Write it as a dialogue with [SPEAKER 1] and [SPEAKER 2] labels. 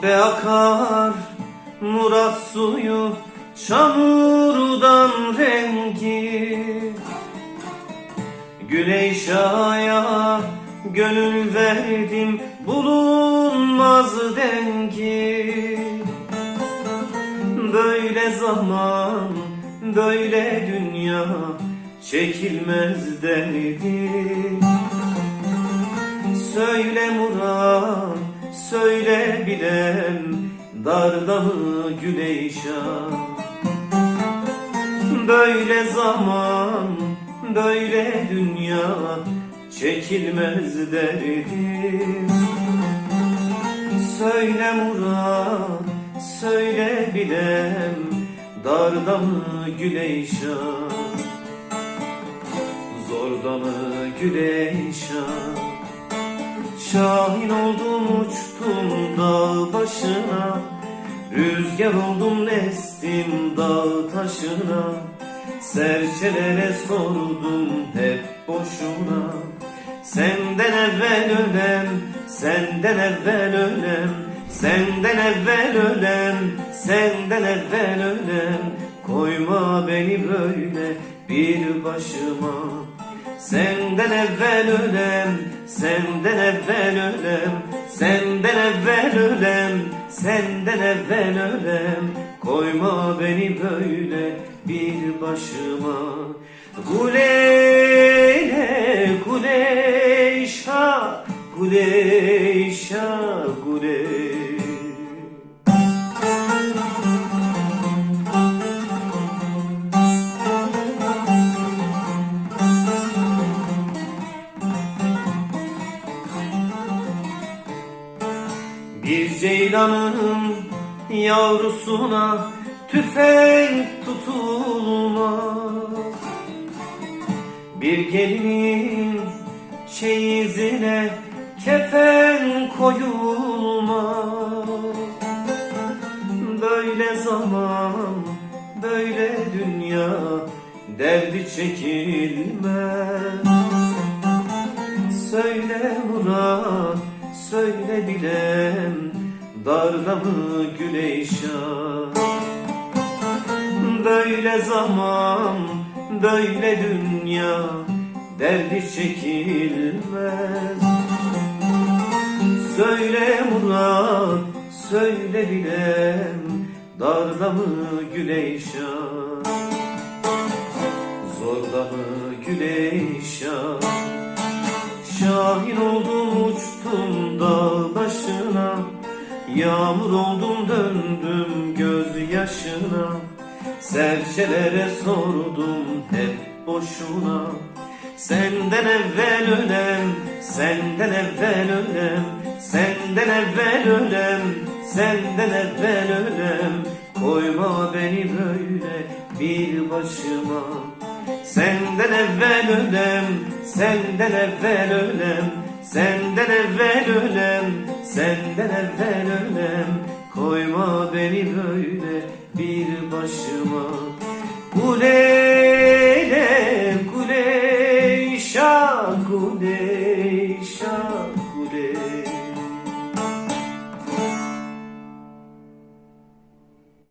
[SPEAKER 1] Ah be akar Murat suyu Çamurdan rengi. Güleyşa'ya gönül verdim bulunmaz dengi. Böyle zaman, böyle dünya çekilmez derdi. Söyle Murat, söyle bilem Darda mı Güleyşan Böyle zaman, böyle dünya çekilmez derdim. Söyle Murat, söyle bilem Darda mı Güleyşan Zorda mı Güleyşan Şahin oldum uçtum dağ başına. Rüzgar oldum nestim dağ taşına. Serçelere sordum hep boşuna. Senden evvel ölem, senden evvel ölem Senden evvel ölem, senden evvel ölem Koyma beni böyle bir başıma. Senden evvel ölem, senden evvel ölem, senden evvel ölem, senden evvel ölem. Koyma beni böyle bir başıma. Guleyle, guleyşa, guleyşa, guley. Bir ceylanın yavrusuna tüfek tutulmaz. Bir gelinin çeyizine kefen koyulmaz. Böyle zaman, böyle dünya derdi çekilmez. Söyle Murat, söyle bilem Darda mı Güleyşan Böyle zaman, böyle dünya Derdi çekilmez. Söyle Murat, söyle bilem Darda mı Güleyşan Zorda mı Güleyşan Şahin oldum uçtum dağ başına Yağmur oldum döndüm gözyaşına. Serçelere sordum hep boşuna. Senden evvel ölem, senden evvel ölem Senden evvel ölem, senden evvel ölem Koyma beni böyle bir başıma. Senden evvel ölem, senden evvel ölem, Senden evvel ölem, senden evvel ölem. Koyma beni böyle bir başıma. Kule kule Guleyşa, Guleyşa